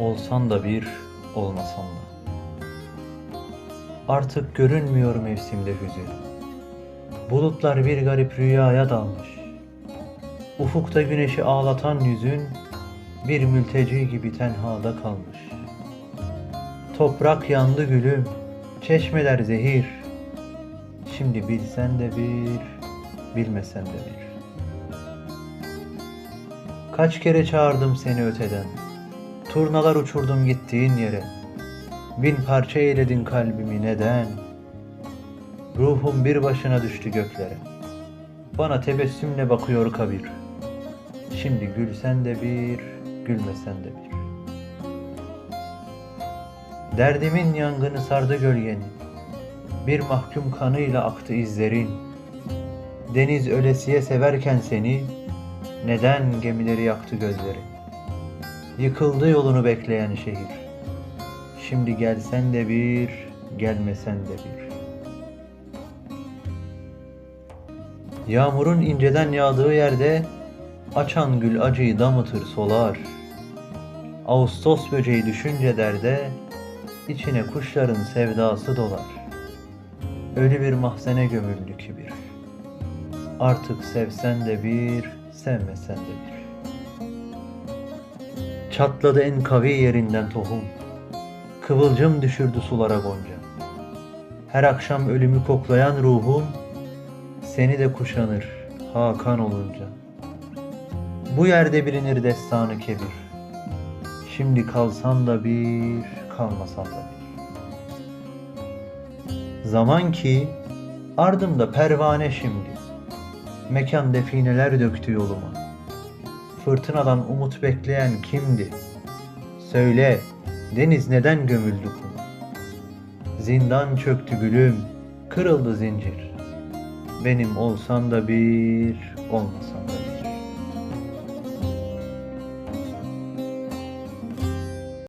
Olsan da bir, olmasan da. Artık görünmüyor mevsimde hüzün. Bulutlar bir garip rüyaya dalmış. Ufukta güneşi ağlatan yüzün bir mülteci gibi tenhada kalmış. Toprak yandı gülüm, çeşmeler zehir. Şimdi bilsen de bir, bilmesen de bir. Kaç kere çağırdım seni öteden. Turnalar uçurdum gittiğin yere. Bin parça eyledin kalbimi neden? Ruhum bir başına düştü göklere. Bana tebessümle bakıyor kabir. Şimdi gülsen de bir, gülmesen de bir. Derdimin yangını sardı gölgeni. Bir mahkum kanıyla aktı izlerin. Deniz ölesiye severken seni, neden gemileri yaktı gözleri? Yıkıldı yolunu bekleyen şehir. Şimdi gelsen de bir, gelmesen de bir. Yağmurun inceden yağdığı yerde açan gül acıyı damıtır solar. Ağustos böceği düşünce derde içine kuşların sevdası dolar. Ölü bir mahzene gömüldü kibir. Artık sevsen de bir, sevmesen de bir. Çatladı en kavi yerinden tohum. Kıvılcım düşürdü sulara gonca. Her akşam ölümü koklayan ruhum seni de kuşanır Hakan olunca. Bu yerde bilinir destanı kebir. Şimdi kalsan da bir, kalmasan da bir. Zaman ki ardımda pervane şimdi. Mekan defineler döktü yoluma. Fırtınadan umut bekleyen kimdi? Söyle, deniz neden gömüldü kuma? Zindan çöktü gülüm, kırıldı zincir. Benim olsan da bir, olmasan da.